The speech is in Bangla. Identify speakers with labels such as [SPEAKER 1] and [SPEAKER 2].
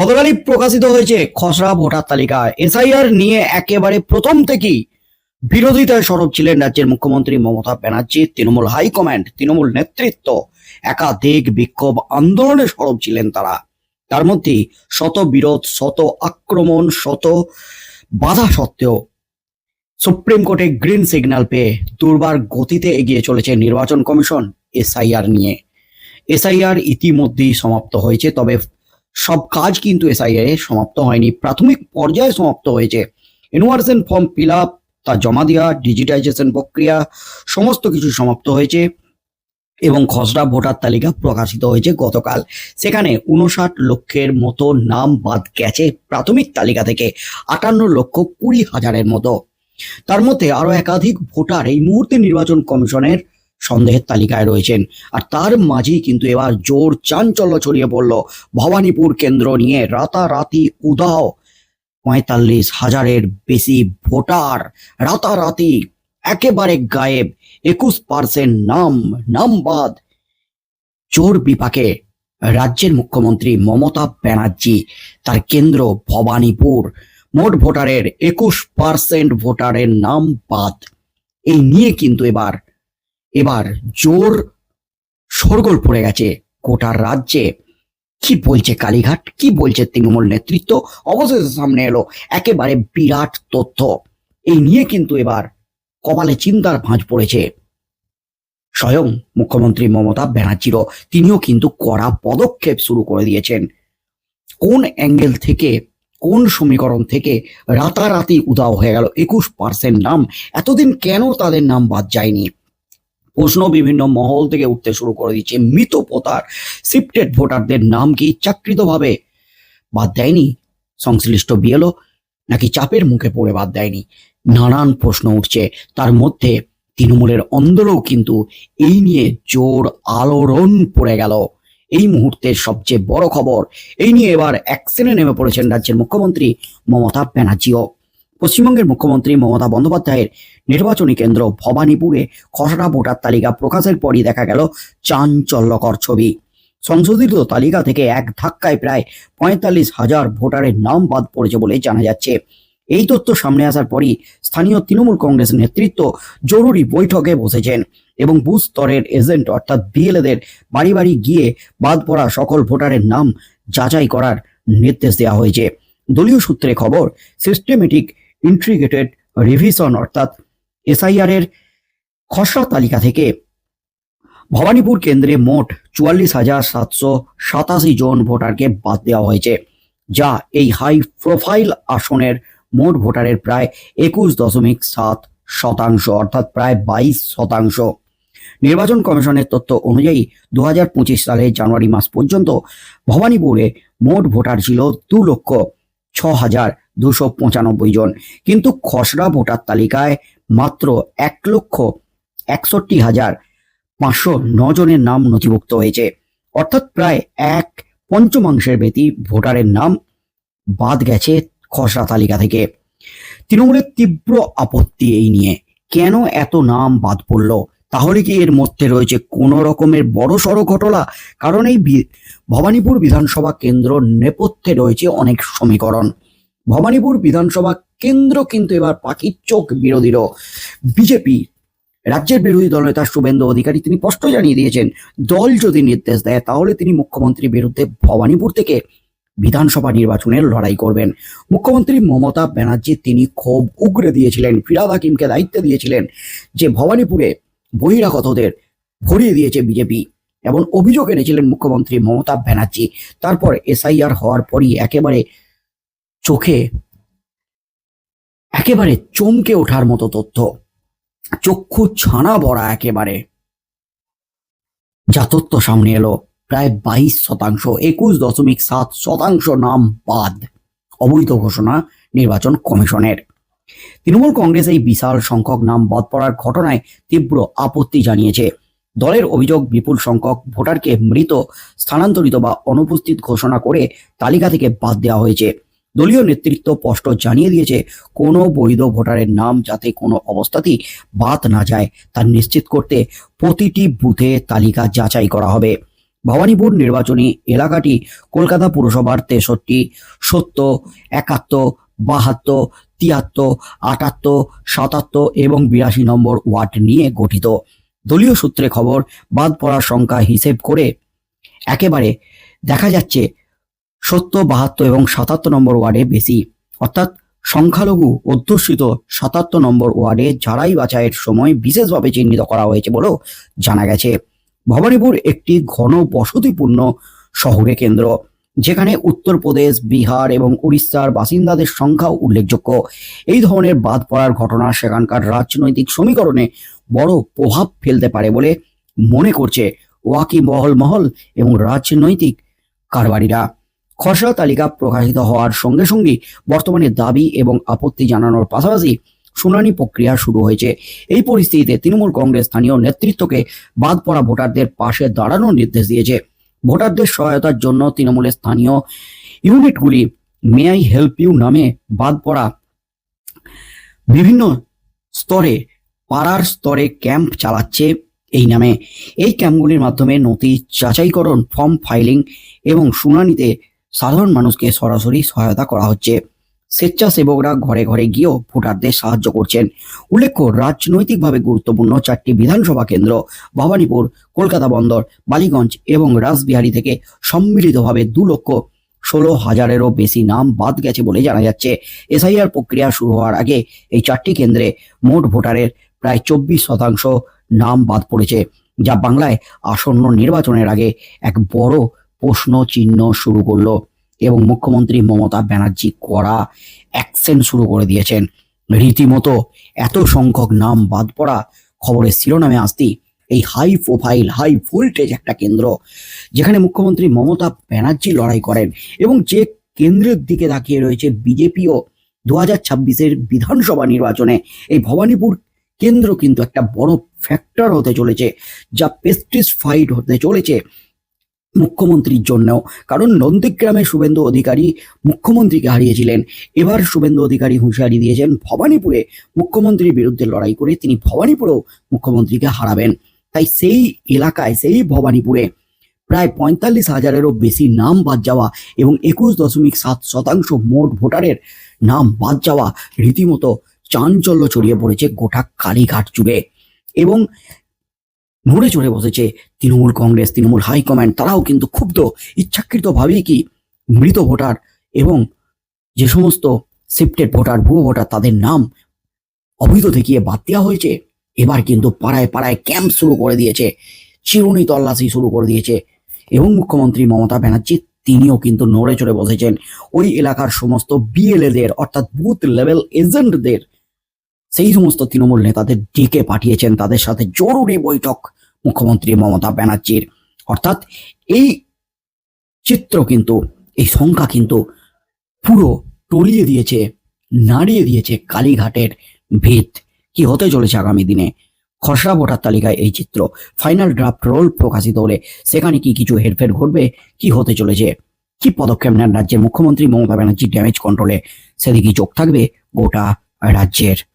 [SPEAKER 1] গতকালই প্রকাশিত হয়েছে খসড়া ভোটার তালিকা এসআইআর নিয়ে একেবারে প্রথম থেকেই বিরোধিতায় সরব ছিলেন রাজ্যের মুখ্যমন্ত্রী মমতা ব্যানার্জি, তৃণমূল হাইকমান্ড, তৃণমূল নেতৃত্ব। একাধিক বিক্ষোভ আন্দোলনে সরব ছিলেন তারা। তার মধ্যে শত বিরোধ, শত আক্রমণ, শত বাধা সত্ত্বেও সুপ্রিম কোর্টে গ্রিন সিগন্যাল পেয়ে দুর্বার গতিতে এগিয়ে চলেছে নির্বাচন কমিশন এসআইআর নিয়ে। এসআইআর ইতিমধ্যেই সমাপ্ত হয়েছে, তবে সব কাজ কিন্তু এসআইআর এ সমাপ্ত হয়নি। প্রাথমিক পর্যায়ে সমাপ্ত হয়েছে। এনওয়ারসেন ফর্ম ফিল আপ তা জমা দেওয়া ডিজিটাইজেশন প্রক্রিয়া, সমস্ত কিছু সমাপ্ত হয়েছে এবং খসড়া ভোটার তালিকা প্রকাশিত হয়েছে গতকাল। সেখানে উনষাট লক্ষের মতো নাম বাদ গেছে প্রাথমিক তালিকা থেকে, আটান্ন লক্ষ কুড়ি হাজারের মতো। তার মধ্যে আরও একাধিক ভোটার এই মুহূর্তে নির্বাচন কমিশনের সন্দেহের তালিকায় রয়েছেন। আর তার মাঝেই কিন্তু এবার জোর চাঞ্চল্য ছড়িয়ে পড়ল ভবানীপুর কেন্দ্র নিয়ে রাতারাতি উদাও। পঁয়তাল্লিশ হাজারের বেশি ভোটার রাতারাতি, একেবারে গায়েব, একুশ পার্সেন্ট নাম নাম বাদ। চোর বিপাকে রাজ্যের মুখ্যমন্ত্রী মমতা ব্যানার্জি, তার কেন্দ্র ভবানীপুর। মোট ভোটারের একুশ পার্সেন্ট ভোটারের নাম বাদ। এই নিয়ে কিন্তু এবার এবার জোর সরগোল পড়ে গেছে গোটা রাজ্যে। কি বলছে কালীঘাট? কি বলছে তৃণমূল নেতৃত্ব? অবশেষে সামনে এলো একেবারে বিরাট তথ্য। এই নিয়ে কিন্তু এবার কপালে চিন্তার ভাঁজ পড়েছে। স্বয়ং মুখ্যমন্ত্রী মমতা ব্যানার্জিরও তিনিও কিন্তু কড়া পদক্ষেপ শুরু করে দিয়েছেন। কোন অ্যাঙ্গেল থেকে, কোন সমীকরণ থেকে রাতারাতি উদাও হয়ে গেল? একুশ পার্সেন্ট নাম। এতদিন কেন তাদের নাম বাদ যায়নি? প্রশ্ন বিভিন্ন মহল থেকে উঠতে শুরু করে দিচ্ছে। মৃত পোতার শিফটেড ভোটারদের নাম কি ইচ্ছাকৃতভাবে বাদ দেয়নি? সংশ্লিষ্ট বিএলও নাকি চাপের মুখে পড়ে বাদ দেয়নি? নানান প্রশ্ন উঠছে। তার মধ্যে তৃণমূলের অন্দরেও কিন্তু এই নিয়ে জোর আলোড়ন পড়ে গেল। এই মুহূর্তের সবচেয়ে বড় খবর, এই নিয়ে এবার অ্যাকশনে নেমে পড়েছেন রাজ্যের মুখ্যমন্ত্রী মমতা ব্যানার্জিও। পশ্চিমবঙ্গের মুখ্যমন্ত্রী মমতা বন্দ্যোপাধ্যায়ের নির্বাচনী কেন্দ্র ভবানীপুরে খসড়া ভোটার তালিকা প্রকাশের পরই দেখা গেল চাঞ্চল্যকর ছবি। সংশোধিত তালিকা থেকে এক ধাক্কায় প্রায় পঁয়তাল্লিশ হাজার ভোটারের নাম বাদ পড়েছে বলে জানা যাচ্ছে। এই তথ্য সামনে আসার পরই স্থানীয় তৃণমূল কংগ্রেস নেতৃত্ব জরুরি বৈঠকে বসেছেন এবং বুথ স্তরের এজেন্ট অর্থাৎ বিএলএদের বাড়ি বাড়ি গিয়ে বাদ পড়া সকল ভোটারের নাম যাচাই করার নির্দেশ দেওয়া হয়েছে। দলীয় সূত্রে খবর সিস্টেমেটিক ইন্ট্রিগেটেড রিভিশন অর্থাৎ এসআইআর এর খসড়া তালিকা থেকে ভবানীপুর কেন্দ্রে মোট চুয়াল্লিশ হাজার সাতশো সাতাশি জন ভোটারকে বাদ দেওয়া হয়েছে, যা এই হাই প্রোফাইল আসনের মোট ভোটারের প্রায় একুশ দশমিক সাত শতাংশ, অর্থাৎ প্রায় বাইশ শতাংশ। নির্বাচন কমিশনের তথ্য অনুযায়ী দু হাজার পঁচিশ সালের জানুয়ারি মাস পর্যন্ত ভবানীপুরে মোট ভোটার ছিল দু লক্ষ ছ হাজার দুশো পঁচানব্বই জন। কিন্তু খসড়া ভোটার তালিকায় মাত্র এক লক্ষ একষট্টি হাজার পাঁচশো জনের নাম নথিভুক্ত হয়েছে। অর্থাৎ প্রায় এক পঞ্চমাংশের বেশি ভোটারের নাম বাদ গেছে খসড়া তালিকা থেকে। তৃণমূলের তীব্র আপত্তি এই নিয়ে। কেন এত নাম বাদ পড়ল? তাহলে কি এর মধ্যে রয়েছে কোনো রকমের বড় সড়ো ঘটনা? কারণ এই ভবানীপুর বিধানসভা কেন্দ্র নেপথ্যে রয়েছে অনেক সমীকরণ। ভবানীপুর বিধানসভা কেন্দ্র কিন্তু এবার পাখির চোখ বিরোধীরও বিজেপি রাজ্যের বিরোধী দলনেতা শুভেন্দু অধিকারী তিনি স্পষ্ট জানিয়ে দিয়েছেন, দল যদি নির্দেশ দেয় তাহলে তিনি মুখ্যমন্ত্রীর বিরুদ্ধে ভবানীপুর থেকে বিধানসভা নির্বাচনের লড়াই করবেন। মুখ্যমন্ত্রী মমতা ব্যানার্জি তিনি ক্ষোভ উগরে দিয়েছিলেন, ফিরাদ হাকিমকে দায়িত্ব দিয়েছিলেন যে ভবানীপুরে বহিরাগতদের ভরিয়ে দিয়েছে বিজেপি এবং অভিযোগ এনেছিলেন মুখ্যমন্ত্রী মমতা ব্যানার্জি। তারপর এসআইআর হওয়ার পরই একেবারে চোখে একেবারে চমকে ওঠার মতো তথ্য। চক্ষু ছানা বড়া একেবারে। যা তথ্য সামনে এলো, প্রায় বাইশ শতাংশ, একুশ দশমিক সাত শতাংশ নাম বাদ, অবৈধ ঘোষণা নির্বাচন কমিশনের। তৃণমূল কংগ্রেস এই বিশাল সংখ্যক নাম বাদ পড়ার ঘটনায় তীব্র আপত্তি জানিয়েছে। দলের অভিযোগ, বিপুল সংখ্যক ভোটারকে মৃত, স্থানান্তরিত বা অনুপস্থিত ঘোষণা করে তালিকা থেকে বাদ দেওয়া হয়েছে। দলীয় নেতৃত্ব স্পষ্ট জানিয়ে দিয়েছে, কোনো বৈধ ভোটারের নাম যাতে কোনো অবস্থাতেই বাদ না যায়, তা নিশ্চিত করতে প্রতিটি বুথে তালিকা যাচাই করা হবে। ভবানীপুর নির্বাচনী এলাকাটি কলকাতা পুরসভার তেষট্টি, সত্তর, একাত্তর, বাহাত্তর, তিয়াত্তর, আটাত্তর, সাতাত্তর এবং বিরাশি নম্বর ওয়ার্ড নিয়ে গঠিত। দলীয় সূত্রে খবর, বাদ পড়ার সংখ্যা হিসেব করে একেবারে দেখা যাচ্ছে সত্তর, বাহাত্তর এবং সাতাত্তর নম্বর ওয়ার্ডে বেশি। অর্থাৎ সংখ্যালঘু অধ্যুষিত সাতাত্তর নম্বর ওয়ার্ডে ঝাড়াই বাছাইয়ের সময় বিশেষভাবে চিহ্নিত করা হয়েছে বলেও জানা গেছে। ভবানীপুর একটি ঘন বসতিপূর্ণ শহরে কেন্দ্র, যেখানে উত্তরপ্রদেশ, বিহার এবং উড়িষ্যার বাসিন্দাদের সংখ্যাও উল্লেখযোগ্য। এই ধরনের বাদ পড়ার ঘটনা সেখানকার রাজনৈতিক সমীকরণে বড় প্রভাব ফেলতে পারে বলে মনে করছে ওয়াকি মহল মহল এবং রাজনৈতিক কারবারিরা। খসড়া তালিকা প্রকাশিত হওয়ার সঙ্গে সঙ্গে বর্তমানে দাবি এবং আপত্তি জানানোর পাশাপাশি শুনানি প্রক্রিয়া শুরু হয়েছে। এই পরিস্থিতিতে তৃণমূল কংগ্রেস স্থানীয় নেতৃত্বকে বাদ পড়া ভোটারদের পাশে দাঁড়ানোর নির্দেশ দিয়েছে। ভোটারদের সহায়তার জন্য তৃণমূলের স্থানীয় ইউনিটগুলি মে আই হেল্প ইউ নামে বাদ পড়া বিভিন্ন স্তরে, পাড়ার স্তরে ক্যাম্প চালাচ্ছে এই নামে। এই ক্যাম্পগুলির মাধ্যমে নথি যাচাইকরণ, ফর্ম ফাইলিং এবং শুনানিতে সাধারণ মানুষকে সরাসরি সহায়তা করা হচ্ছে। স্বেচ্ছাসেবকরা ঘরে ঘরে গিয়েও ভোটারদের সাহায্য করছেন। উল্লেখ্য, রাজনৈতিকভাবে গুরুত্বপূর্ণ চারটি বিধানসভা কেন্দ্র ভবানীপুর, কলকাতা বন্দর, বালিগঞ্জ এবং রাসবিহারী থেকে সম্মিলিতভাবে দু লক্ষ ষোলো হাজারেরও বেশি নাম বাদ গেছে বলে জানা যাচ্ছে। এসআইআর প্রক্রিয়া শুরু হওয়ার আগে এই চারটি কেন্দ্রে মোট ভোটারের প্রায় চব্বিশ শতাংশ নাম বাদ পড়েছে, যা বাংলায় আসন্ন নির্বাচনের আগে এক বড় প্রশ্ন চিহ্ন শুরু করল এবং মুখ্যমন্ত্রী মমতা ব্যানার্জি কড়া অ্যাকশন শুরু করে দিয়েছেন। রীতিমতো এত সংখ্যক নাম বাদ পড়া খবরের শিরোনামে আসতি এই হাই প্রোফাইল হাই ভোল্টেজ একটা কেন্দ্র, যেখানে মুখ্যমন্ত্রী মমতা ব্যানার্জি লড়াই করেন এবং যে কেন্দ্রের দিকে তাকিয়ে রয়েছে বিজেপিও দু হাজার ছাব্বিশের বিধানসভা নির্বাচনে, এই ভবানীপুর কেন্দ্র কিন্তু একটা বড় ফ্যাক্টর হতে চলেছে, যা পেস্টিস ফাইট হতে চলেছে। মুখ্যমন্ত্রীর জন্যও। কারণ নন্দীগ্রামে শুভেন্দু অধিকারী মুখ্যমন্ত্রীকে হারিয়েছিলেন। এবার শুভেন্দু অধিকারী হুঁশিয়ারি দিয়েছেন, ভবানীপুরে মুখ্যমন্ত্রীর বিরুদ্ধে লড়াই করে তিনি ভবানীপুরেও মুখ্যমন্ত্রীকে হারাবেন। তাই সেই এলাকায়, সেই ভবানীপুরে প্রায় পঁয়তাল্লিশ হাজারেরও বেশি নাম বাদ যাওয়া এবং একুশ দশমিক সাত শতাংশ মোট ভোটারের নাম বাদ যাওয়া রীতিমতো চাঞ্চল্য ছড়িয়ে পড়েছে গোটা কালীঘাট জুড়ে। এবং নড়ে চড়ে বসেছে তৃণমূল কংগ্রেস, তৃণমূল হাইকমান্ড তারাও কিন্তু ক্ষুব্ধ, ইচ্ছাকৃতভাবেই কি মৃত ভোটার এবং যে সমস্ত শিফটেড ভোটার, ভুয়ো ভোটার, তাদের নাম অবৈধ দেখিয়ে বাদ দেওয়া হয়েছে। এবার কিন্তু পাড়ায় পাড়ায় ক্যাম্প শুরু করে দিয়েছে, চিরুনি তল্লাশি শুরু করে দিয়েছে এবং মুখ্যমন্ত্রী মমতা ব্যানার্জি, তিনিও কিন্তু নড়ে চড়ে বসেছেন। ওই এলাকার সমস্ত বিএলএদের অর্থাৎ বুথ লেভেল এজেন্টদের সেই সমস্ত তৃণমূল নেতাদের ডেকে পাঠিয়েছেন তাদের সাথে জরুরি বৈঠক মুখ্যমন্ত্রী মমতা ব্যানার্জির। অর্থাৎ এই চিত্র কিন্তু, এই সংখ্যা কিন্তু পুরো টলিয়ে দিয়েছে, নাড়িয়ে দিয়েছে কালীঘাটের ভিত কি হতে চলেছে আগামী দিনে? খসড়া ভোটার তালিকায় এই চিত্র। ফাইনাল ড্রাফট রোল প্রকাশিত হলে সেখানে কি কিছু হেরফের ঘটবে? কি হতে চলেছে? কি পদক্ষেপ নেন রাজ্যের মুখ্যমন্ত্রী মমতা ব্যানার্জি ড্যামেজ কন্ট্রোলে? সেদিকে চোখ থাকবে গোটা রাজ্যের।